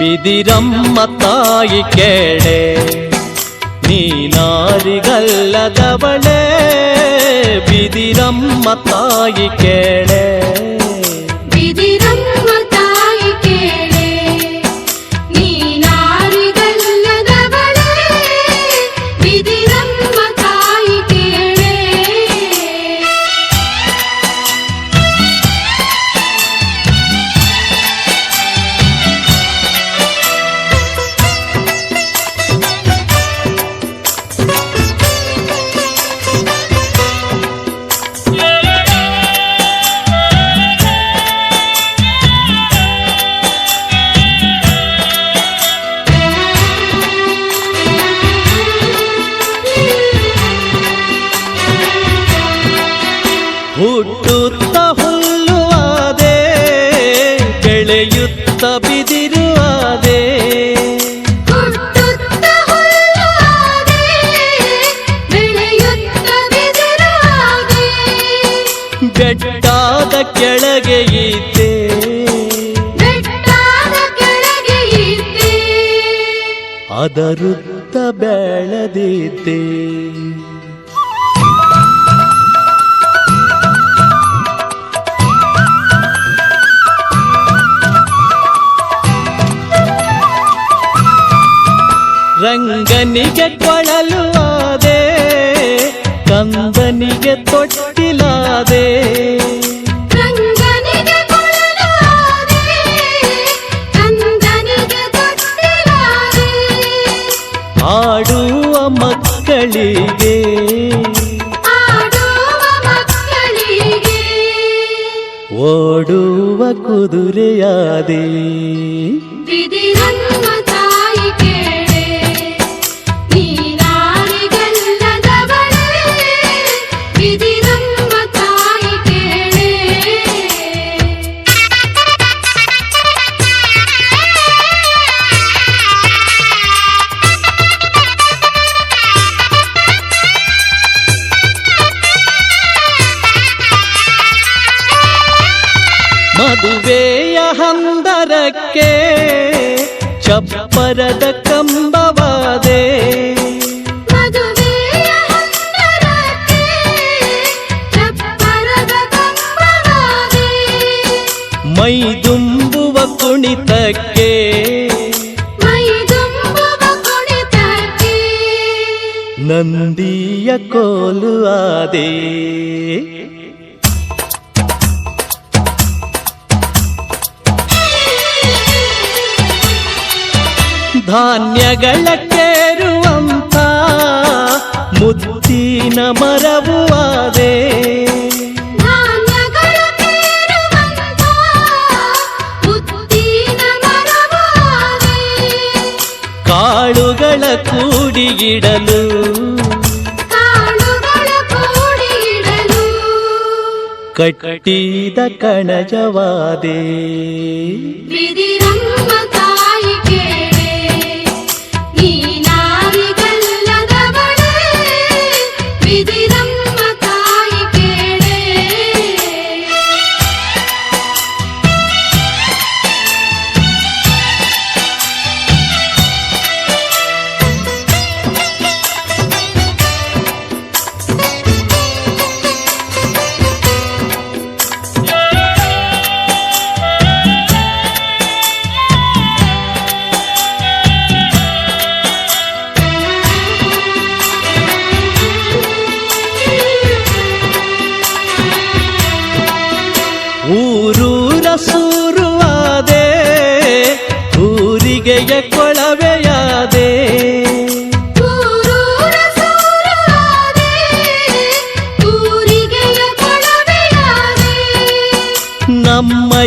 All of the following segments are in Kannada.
ಬಿದಿರಮ್ಮ ತಾಯಿ ಕೇಳೆ ನೀನಾರಿಗಲ್ಲದವಳೆ ಬಿದಿರಮ್ಮ ತಾಯಿ ಕೇಳೆ ಬಿದಿರಾದೆ ಕೆಳಗೆ ಇದ್ದೆ. ಬೆಟ್ಟಾದ ಕೆಳಗೆ ಇದ್ದೆ. ಅದರುತ್ತ ಬೆಳೆದಿದ್ದೆ. ರಂಗನಿಗೆ ಕೊಳಲು ಆದೆ ಕಂದನಿಗೆ ತೊಟ್ಟಿಲಾದೆ. ಆಡುವ ಮಕ್ಕಳಿಗೆ. ಓಡುವ ಕುದುರೆಯಾದೆ. ಹಂದರಕ್ಕೆ ಚಪ್ಪರದ ಕಂಬವಾದೆ ಮದುವೆಯ ಹಂದರಕ್ಕೆ ಚಪ್ಪರದ ಕಂಬವಾದೆ ಮೈದುಂಬುವ ಕುಣಿತಕ್ಕೆ ಮೈದುಂಬುವ ಕುಣಿತಕ್ಕೆ ನಂದಿಯ ಕೋಲು ಆದೆ ಧಾನ್ಯಗಳ ಕೇರುವಂತ ಮುತ್ತಿನ ಮರವು ಆದೆ ಧಾನ್ಯಗಳ ಕೇರುವಂತ ಮುತ್ತಿನ ಮರವಾದೆ ಕಾಳುಗಳ ಕೂಡಿಗಿಡಲು ಕಾಳುಗಳ ಕೂಡಿಡಲು ಕಟ್ಟಿದ ಕಣಜವಾದೆ baby.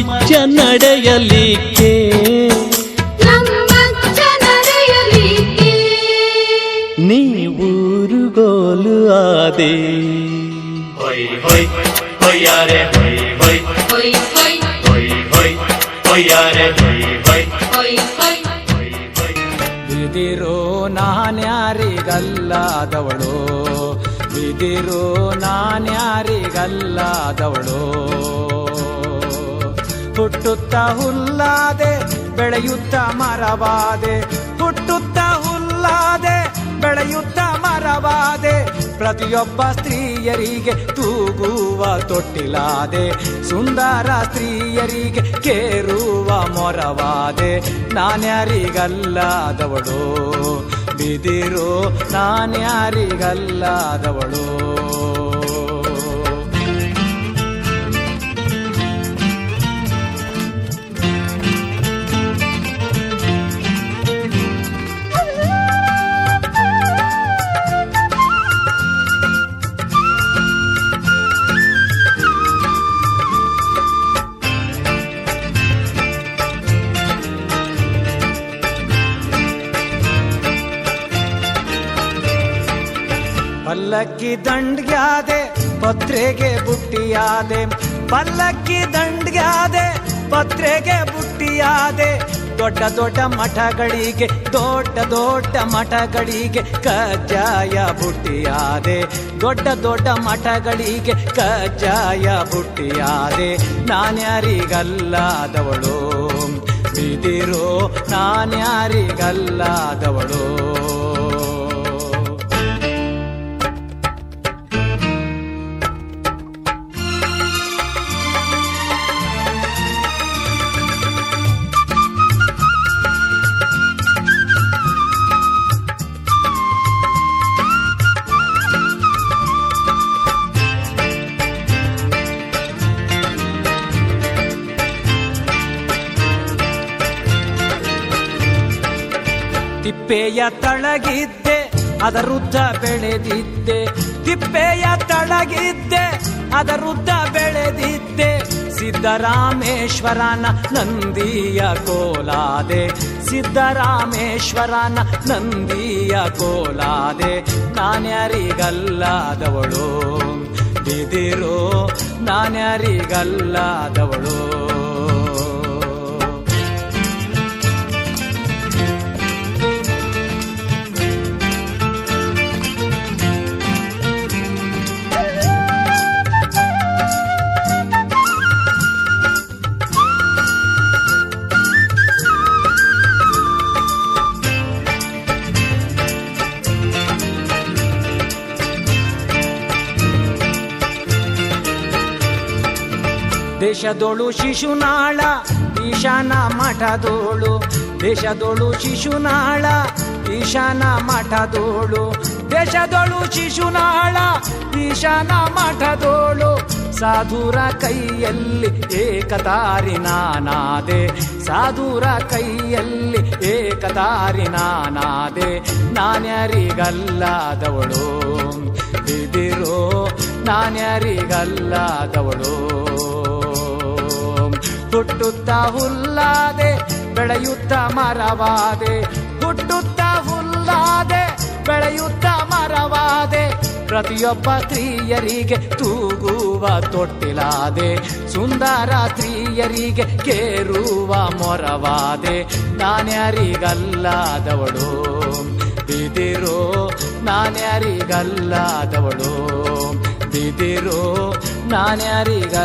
ನಮ್ಮಜ್ಜ ನಡೆಯಲಿಕ್ಕೆ. ನೀವೂರುಗೋಲು ಆದೆ. ಬಿದಿರೋ ನಾನ್ಯಾರಿಗಲ್ಲಾದವಳೋ ಬಿದಿರೋ ನಾನ್ಯಾರಿಗಲ್ಲಾದವಳೋ ಹುಟ್ಟುತ್ತ ಹುಲ್ಲಾದೆ, ಬೆಳೆಯುತ್ತ ಮರವಾದೆ. ಹುಟ್ಟುತ್ತ ಹುಲ್ಲಾದೆ, ಬೆಳೆಯುತ್ತ ಮರವಾದೆ. ಪ್ರತಿಯೊಬ್ಬ ಸ್ತ್ರೀಯರಿಗೆ ತೂಗುವ ತೊಟ್ಟಿಲಾದೆ. ಸುಂದರ ಸ್ತ್ರೀಯರಿಗೆ ಕೇರುವ ಮೊರವಾದೆ. ನಾನ್ಯಾರಿಗಲ್ಲಾದವಳು, ಬಿದಿರು ನಾನ್ಯಾರಿಗಲ್ಲಾದವಳು. ಪಲ್ಲಕ್ಕಿ ದಂಡ್ಗ್ಯಾದೆ, ಪತ್ರೆಗೆ ಬುಟ್ಟಿಯಾದೆ. ಪಲ್ಲಕ್ಕಿ ದಂಡ್ಗ್ಯಾದೆ, ಪತ್ರೆಗೆ ಬುಟ್ಟಿಯಾದೆ. ದೊಡ್ಡ ದೊಡ್ಡ ಮಠಗಳಿಗೆ, ದೊಡ್ಡ ದೊಡ್ಡ ಮಠಗಳಿಗೆ ಕಜ್ಜಾಯ ಬುಟ್ಟಿಯಾದೆ. ದೊಡ್ಡ ದೊಡ್ಡ ಮಠಗಳಿಗೆ ಕಜ್ಜಾಯ ಬುಟ್ಟಿಯಾದೆ. ನಾನ್ಯಾರಿಗಲ್ಲಾದವಳು ಬಿದಿರೋ ನಾನ್ಯಾರಿಗಲ್ಲಾದವಳು. ತಿಪ್ಪೆಯ ತಳಗಿದ್ದೆ ಅದರುದ್ದ ಬೆಳೆದಿದ್ದೆ. ತಿಪ್ಪೆಯ ತಳಗಿದ್ದೆ ಅದರುದ್ದ ಬೆಳೆದಿದ್ದೆ. ಸಿದ್ದರಾಮೇಶ್ವರನ ನಂದಿಯ ಕೋಲಾದೆ, ಸಿದ್ದರಾಮೇಶ್ವರನ ನಂದಿಯ ಕೋಲಾದೆ. ನಾನ್ಯಾರಿಗಲ್ಲಾದವಳು, ಬಿದಿರೋ, ನಾನ್ಯಾರಿಗಲ್ಲಾದವಳು. ದೇಶದೋಳು ಶಿಶುನಾಳ, ಈಶಾನ ಮಠದೋಳು. ದೇಶದೋಳು ಶಿಶುನಾಳ, ಈಶಾನ ಮಠದೋಳು. ದೇಶದೋಳು ಶಿಶುನಾಳ, ಈಶಾನ ಮಠದೋಳು. ಸಾಧುರ ಕೈಯಲ್ಲಿ ಏಕತಾರಿ ನಾನಾದೆ. ಸಾಧುರ ಕೈಯಲ್ಲಿ ಏಕತಾರಿ ನಾನಾದೆ. ನಾನ್ಯರಿಗಲ್ಲಾದವಳು. ಬಿದಿರೋ ನಾನ್ಯಾರಿಗಲ್ಲಾದವಳು. ಹುಟ್ಟುತ್ತ ಹುಲ್ಲಾದೆ, ಬೆಳೆಯುತ್ತ ಮರವಾದೆ. ಹುಟ್ಟುತ್ತ ಹುಲ್ಲಾದೆ, ಬೆಳೆಯುತ್ತ ಮರವಾದೆ. ಪ್ರತಿಯೊಬ್ಬ ಸ್ತ್ರೀಯರಿಗೆ ತೂಗುವ ತೊಟ್ಟಿಲಾದೆ. ಸುಂದರ ಸ್ತ್ರೀಯರಿಗೆ ಕೇರುವ ಮೊರವಾದೆ. ನಾನ್ಯಾರಿಗಲ್ಲಾದವಳು ಬಿದಿರೋ ನಾನ್ಯಾರಿಗಲ್ಲಾದವಳು ಬಿದಿರೋ ನಾನ್ಯಾರಿಗಲ್ಲಾದವಳು